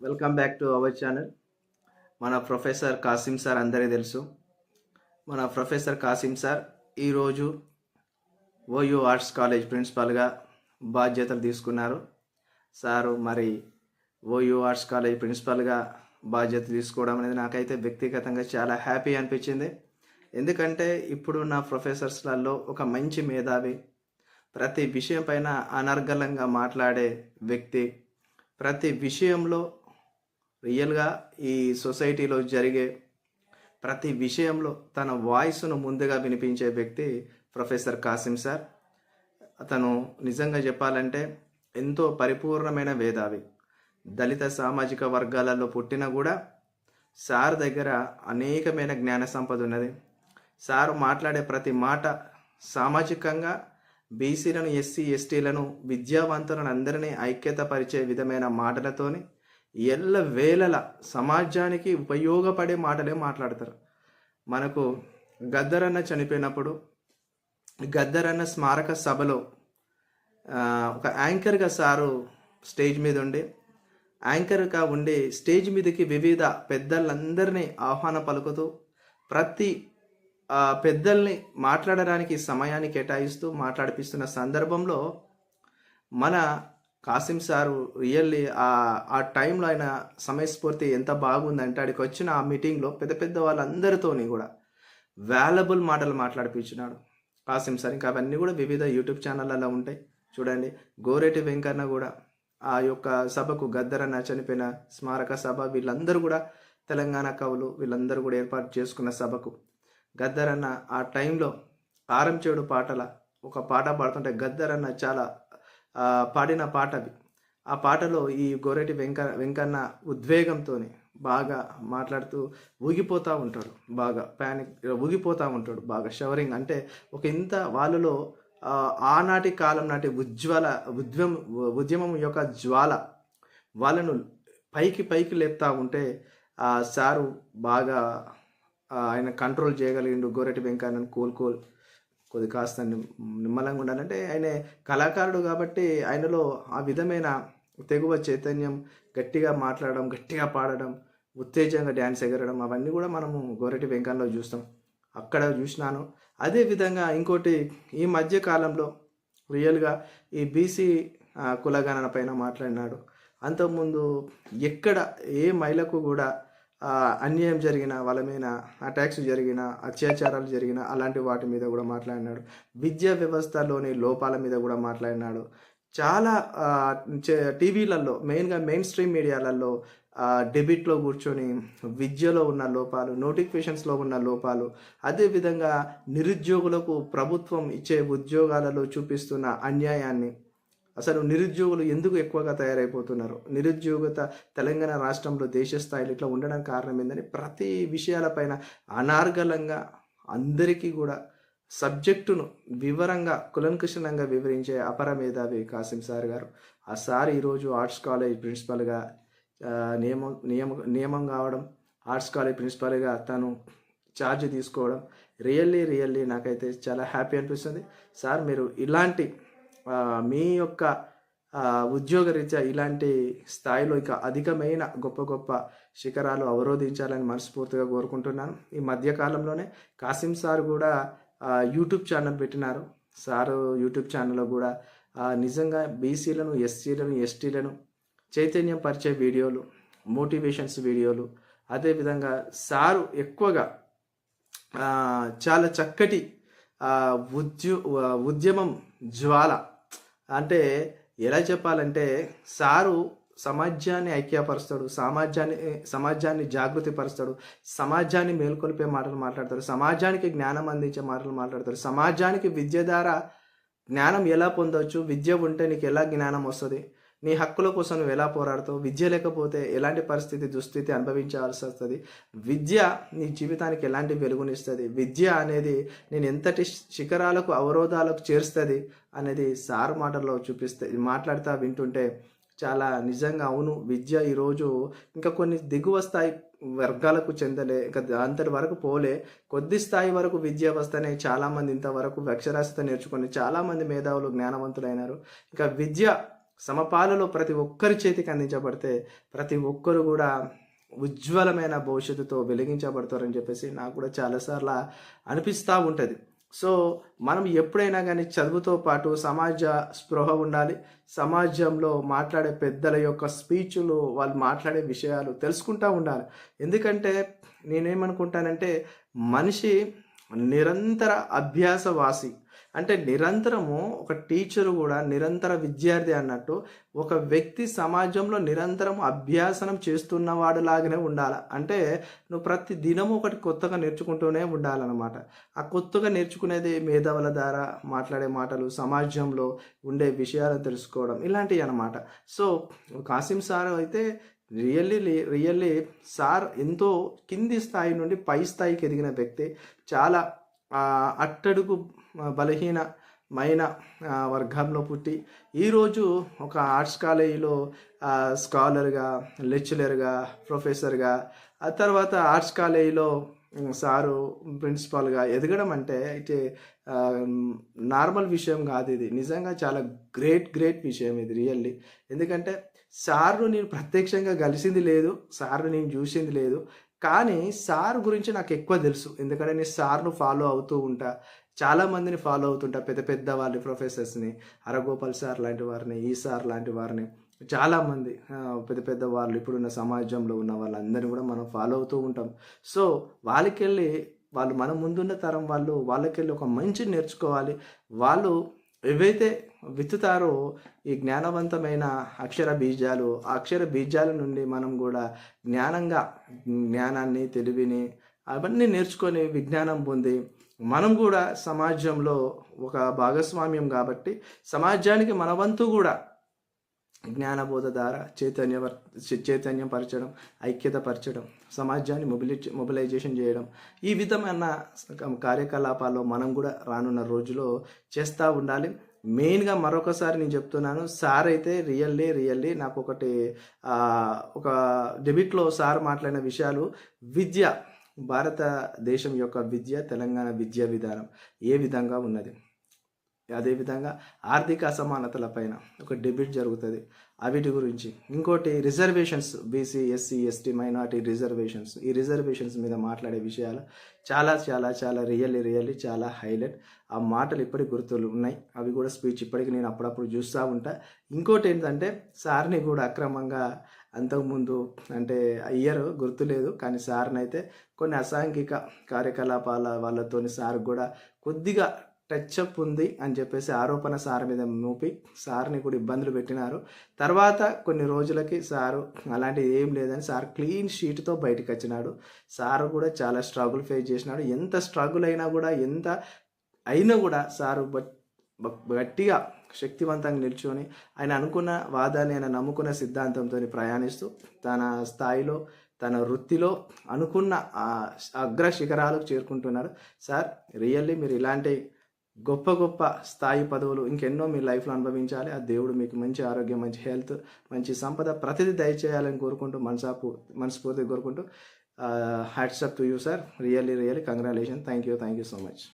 Welcome back to our channel మన professor Kasim sir అందరికీ తెలుసు. మన ప్రొఫెసర్ కాసిం సార్ ఈరోజు ఓయూ ఆర్ట్స్ కాలేజ్ ప్రిన్సిపాల్గా బాధ్యతలు తీసుకున్నారు. సారు మరి ఓయూ ఆర్ట్స్ కాలేజ్ ప్రిన్సిపాల్గా బాధ్యత తీసుకోవడం అనేది నాకైతే వ్యక్తిగతంగా చాలా హ్యాపీ అనిపించింది. ఎందుకంటే ఇప్పుడు నా ప్రొఫెసర్స్లలో ఒక మంచి మేధావి ప్రతి విషయం పైన అనర్గళంగా మాట్లాడే వ్యక్తి ప్రతి విషయంలో రియల్గా ఈ సొసైటీలో జరిగే ప్రతి విషయంలో తన వాయిస్ను ముందుగా వినిపించే వ్యక్తి ప్రొఫెసర్ కాసిం సార్. అతను నిజంగా చెప్పాలంటే ఎంతో పరిపూర్ణమైన వేదావి దళిత సామాజిక వర్గాలలో పుట్టినా కూడా సార్ దగ్గర అనేకమైన జ్ఞాన సంపద ఉన్నది. సార్ మాట్లాడే ప్రతి మాట సామాజికంగా బీసీలను ఎస్సీ ఎస్టీలను విద్యావంతులను అందరినీ ఐక్యతపరిచే విధమైన మాటలతోని ఎల్ల వేళల సమాజానికి ఉపయోగపడే మాటలే మాట్లాడతారు. మనకు గద్దరన్న చనిపోయినప్పుడు గద్దరన్న స్మారక సభలో ఒక యాంకర్గా సారు స్టేజ్ మీద ఉండి యాంకర్గా ఉండి స్టేజ్ మీదకి వివిధ పెద్దలందరినీ ఆహ్వాన పలుకుతూ ప్రతి పెద్దల్ని మాట్లాడడానికి సమయాన్ని కేటాయిస్తూ మాట్లాడిపిస్తున్న సందర్భంలో మన కాసిం సారు రియల్లీ ఆ ఆ టైంలో ఆయన సమయస్ఫూర్తి ఎంత బాగుందంటే అక్కడికి వచ్చిన ఆ మీటింగ్లో పెద్ద పెద్ద వాళ్ళందరితోని కూడా వాల్యబుల్ మాటలు మాట్లాడిపించినాడు కాసిం సార్. ఇంకా అవన్నీ కూడా వివిధ యూట్యూబ్ ఛానళ్ళలో ఉంటాయి. చూడండి గోరెటి వెంకన్న కూడా ఆ యొక్క సభకు గద్దరన్న చనిపోయిన స్మారక సభ వీళ్ళందరూ కూడా తెలంగాణ కవులు వీళ్ళందరూ కూడా ఏర్పాటు చేసుకున్న సభకు గద్దరన్న ఆ టైంలో ఆరంచేడు పాటల ఒక పాట పాడుతుంటే గద్దరన్న చాలా పాడిన పాట అది. ఆ పాటలో ఈ గోరెటి వెంక వెంకన్న ఉద్వేగంతో బాగా మాట్లాడుతూ ఊగిపోతూ ఉంటాడు బాగా ప్యానిక్ ఊగిపోతూ ఉంటాడు బాగా షవరింగ్ అంటే ఒక ఇంత వాళ్ళలో ఆనాటి కాలం నాటి ఉజ్వల ఉద్యమం ఉద్యమం యొక్క జ్వాల వాళ్ళను పైకి పైకి లేపుతా ఉంటే ఆ సారు బాగా ఆయన కంట్రోల్ చేయగలిగిండు గోరెటి వెంకన్నను కూల్ కొద్ది కాస్త నిమ్- నిమ్మలంగా ఉండాలంటే ఆయన కళాకారుడు కాబట్టి ఆయనలో ఆ విధమైన తెగువ చైతన్యం గట్టిగా మాట్లాడడం గట్టిగా పాడడం ఉత్తేజంగా డ్యాన్స్ ఎగరడం అవన్నీ కూడా మనము గోరటి వెంకన్నలో చూస్తాం. అక్కడ చూసినాను. అదే విధంగా ఇంకోటి ఈ మధ్య కాలంలో రియల్గా ఈ బీసీ కులగణన పైన మాట్లాడినాడు. అంతకుముందు ఎక్కడ ఏ మహిళకు కూడా అన్యాయం జరిగిన వాళ్ళ మీద అటాక్స్ జరిగిన అత్యాచారాలు జరిగిన అలాంటి వాటి మీద కూడా మాట్లాడినాడు. విద్యా వ్యవస్థలోని లోపాల మీద కూడా మాట్లాడినాడు. చాలా చే- టీవీలలో మెయిన్గా మెయిన్ స్ట్రీమ్ మీడియాలలో డెబిట్లో కూర్చొని విద్యలో ఉన్న లోపాలు నోటిఫికేషన్స్లో ఉన్న లోపాలు అదేవిధంగా నిరుద్యోగులకు ప్రభుత్వం ఇచ్చే ఉద్యోగాలలో చూపిస్తున్న అన్యాయాన్ని అసలు నిరుద్యోగులు ఎందుకు ఎక్కువగా తయారైపోతున్నారు? నిరుద్యోగత తెలంగాణ రాష్ట్రంలో దేశ స్థాయిలో ఇట్లా ఉండడానికి కారణం ఏంటని ప్రతి విషయాలపైన అనార్గలంగా అందరికీ కూడా సబ్జెక్టును వివరంగా కులంకుశలంగా వివరించే అపర మేధావి కాసిం సార్ గారు. ఆ సార్ ఈరోజు ఆర్ట్స్ కాలేజ్ ప్రిన్సిపల్గా నియమం నియమ నియమం కావడం ఆర్ట్స్ కాలేజ్ ప్రిన్సిపల్గా తను ఛార్జ్ తీసుకోవడం రియల్లీ రియల్లీ నాకైతే చాలా హ్యాపీ అనిపిస్తుంది. సార్ మీరు ఇలాంటి మీ యొక్క ఉద్యోగరీత్యా ఇలాంటి స్థాయిలో ఇక అధికమైన గొప్ప గొప్ప శిఖరాలు అవరోధించాలని మనస్ఫూర్తిగా కోరుకుంటున్నాను. ఈ మధ్యకాలంలోనే కాసిం సార్ కూడా యూట్యూబ్ ఛానల్ పెట్టినారు. సారు యూట్యూబ్ ఛానల్లో కూడా నిజంగా బీసీలను ఎస్సీలను ఎస్టీలను చైతన్యం పరిచే వీడియోలు మోటివేషన్స్ వీడియోలు అదేవిధంగా సారు ఎక్కువగా చాలా చక్కటి ఉద్యో ఉద్యమం జ్వాల అంటే ఎలా చెప్పాలంటే సారు సమాజాన్ని ఐక్యపరుస్తాడు సమాజాన్ని సమాజాన్ని జాగృతి పరుస్తాడు సమాజాన్ని మేల్కొల్పే మాటలు మాట్లాడతాడు సమాజానికి జ్ఞానం అందించే మాటలు మాట్లాడతాడు సమాజానికి విద్య ద్వారా జ్ఞానం ఎలా పొందవచ్చు విద్య ఉంటే నీకు ఎలా జ్ఞానం వస్తుంది నీ హక్కుల కోసం నువ్వు ఎలా పోరాడుతావు? విద్య లేకపోతే ఎలాంటి పరిస్థితి దుస్థితి అనుభవించాల్సి వస్తుంది? విద్య నీ జీవితానికి ఎలాంటి వెలుగునిస్తుంది? విద్య అనేది నేను ఎంతటి శిఖరాలకు అవరోధాలకు చేరుస్తుంది? అనేది సార్ మాటల్లో చూపిస్తే మాట్లాడుతా వింటుంటే చాలా నిజంగా అవును విద్య ఈరోజు ఇంకా కొన్ని దిగువ స్థాయి వర్గాలకు చెందలే ఇంకా అంతటి వరకు పోలే. కొద్ది స్థాయి వరకు విద్య వస్తేనే చాలామంది ఇంతవరకు అక్షరాస్యత నేర్చుకొని చాలామంది మేధావులు జ్ఞానవంతులైనారు. ఇంకా విద్య సమపాలలో ప్రతి ఒక్కరి చేతికి అందించబడితే ప్రతి ఒక్కరు కూడా ఉజ్వలమైన భవిష్యత్తుతో వెలిగించబడతారని చెప్పేసి నాకు కూడా చాలాసార్లు అనిపిస్తూ ఉంటుంది. సో మనం ఎప్పుడైనా కానీ చదువుతో పాటు సమాజ స్పృహ ఉండాలి. సమాజంలో మాట్లాడే పెద్దల యొక్క స్పీచ్లు వాళ్ళు మాట్లాడే విషయాలు తెలుసుకుంటూ ఉండాలి. ఎందుకంటే నేనేమనుకుంటానంటే మనిషి నిరంతర అభ్యాసవాసి అంటే నిరంతరము ఒక టీచరు కూడా నిరంతర విద్యార్థి అన్నట్టు ఒక వ్యక్తి సమాజంలో నిరంతరం అభ్యాసనం చేస్తున్నవాడు లాగానే ఉండాలి. అంటే నువ్వు ప్రతి దినము ఒకటి కొత్తగా నేర్చుకుంటూనే ఉండాలన్నమాట. ఆ కొత్తగా నేర్చుకునేది మేధావుల ద్వారా మాట్లాడే మాటలు సమాజంలో ఉండే విషయాలను తెలుసుకోవడం ఇలాంటివి అన్నమాట. సో కాసిం సార్ అయితే రియల్లీ రియల్లీ సార్ ఎంతో కింది స్థాయి నుండి పై స్థాయికి ఎదిగిన వ్యక్తి. చాలా అట్టడుగు బలహీనమైన వర్గంలో పుట్టి ఈరోజు ఒక ఆర్ట్స్ కాలేజీలో స్కాలర్గా లెక్చరర్గా ప్రొఫెసర్గా ఆ తర్వాత ఆర్ట్స్ కాలేజీలో సారు ప్రిన్సిపాల్గా ఎదగడం అంటే అయితే నార్మల్ విషయం కాదు ఇది. నిజంగా చాలా గ్రేట్ గ్రేట్ విషయం ఇది రియల్లీ. ఎందుకంటే సార్ను నేను ప్రత్యక్షంగా కలిసింది లేదు సార్ను నేను చూసింది లేదు. కానీ సార్ గురించి నాకు ఎక్కువ తెలుసు. ఎందుకంటే నేను సార్ను ఫాలో అవుతూ ఉంటా. చాలా మందిని ఫాలో అవుతుంటా. పెద్ద పెద్ద వాళ్ళ ప్రొఫెసర్స్ని అరగోపాల్ సార్ లాంటి వారిని ఈ సార్ లాంటి వారిని. చాలామంది పెద్ద పెద్ద వాళ్ళు ఇప్పుడున్న సమాజంలో ఉన్న వాళ్ళందరినీ కూడా మనం ఫాలో అవుతూ ఉంటాం. సో వాళ్ళకెళ్ళి వాళ్ళు మన ముందున్న తరం వాళ్ళు వాళ్ళకెళ్ళి ఒక మంచి నేర్చుకోవాలి. వాళ్ళు ఏవైతే విత్తుతారో ఈ జ్ఞానవంతమైన అక్షర బీజాలు ఆ అక్షర బీజాల నుండి మనం కూడా జ్ఞానంగా జ్ఞానాన్ని తెలివిని అవన్నీ నేర్చుకొని విజ్ఞానం పొంది మనం కూడా సమాజంలో ఒక భాగస్వామ్యం కాబట్టి సమాజానికి మన వంతు కూడా జ్ఞానబోధ ద్వారా చైతన్య చైతన్యం పరచడం ఐక్యత పరచడం సమాజాన్ని మొబిలి మొబిలైజేషన్ చేయడం ఈ విధమైన కార్యకలాపాల్లో మనం కూడా రానున్న రోజులో చేస్తూ ఉండాలి. మెయిన్గా మరొకసారి నేను చెప్తున్నాను సార్ అయితే రియల్లీ రియల్లీ నాకు ఒకటి ఒక డెబిట్లో సార్ మాట్లాడిన విషయాలు విద్య భారతదేశం యొక్క విద్య తెలంగాణ విద్యా విధానం ఏ విధంగా ఉన్నది? అదేవిధంగా ఆర్థిక అసమానతల పైన ఒక డెబిట్ జరుగుతుంది. వీటి గురించి. ఇంకోటి reservations BC SC ST minority reservations. ఈ రిజర్వేషన్స్ మీద మాట్లాడే విషయాలు చాలా చాలా చాలా రియల్లీ రియల్లీ చాలా హైలైట్. ఆ మాటలు ఇప్పటికి గుర్తులు ఉన్నాయి. అవి కూడా స్పీచ్ ఇప్పటికి నేను అప్పుడప్పుడు చూస్తూ ఉంటా. ఇంకోటి ఏంటంటే సార్ని కూడా అక్రమంగా అంతకుముందు అంటే ఇయర్ గుర్తులేదు. కానీ సార్ని అయితే కొన్ని అసాంఘిక కార్యకలాపాల వాళ్ళతోని సార్ కూడా కొద్దిగా టచ్ అప్ ఉంది అని చెప్పేసి ఆరోపణ సార్ మీద మోపి సార్ని కూడా ఇబ్బందులు పెట్టినారు. తర్వాత కొన్ని రోజులకి సారు అలాంటిది ఏం లేదని సార్ క్లీన్ షీట్తో బయటకు వచ్చినాడు. సార్ కూడా చాలా స్ట్రగుల్ ఫేస్ చేసినాడు. ఎంత స్ట్రగుల్ అయినా కూడా ఎంత అయినా కూడా సారు బట్ గట్టిగా శక్తివంతంగా నిల్చొని ఆయన అనుకున్న వాదాన్ని ఆయన నమ్ముకున్న సిద్ధాంతంతో ప్రయాణిస్తూ తన స్థాయిలో తన వృత్తిలో అనుకున్న అగ్ర శిఖరాలకు చేరుకుంటున్నారు సార్ రియల్లీ మీరు ఇలాంటి గొప్ప గొప్ప స్థాయి పదవులు ఇంకెన్నో మీ లైఫ్లో అనుభవించాలి. ఆ దేవుడు మీకు మంచి ఆరోగ్యం మంచి హెల్త్ మంచి సంపద ప్రతిదీ దయచేయాలని కోరుకుంటూ మనసాపు మనస్ఫూర్తిగా కోరుకుంటూ hats off to you sir really really congratulation thank you thank you so much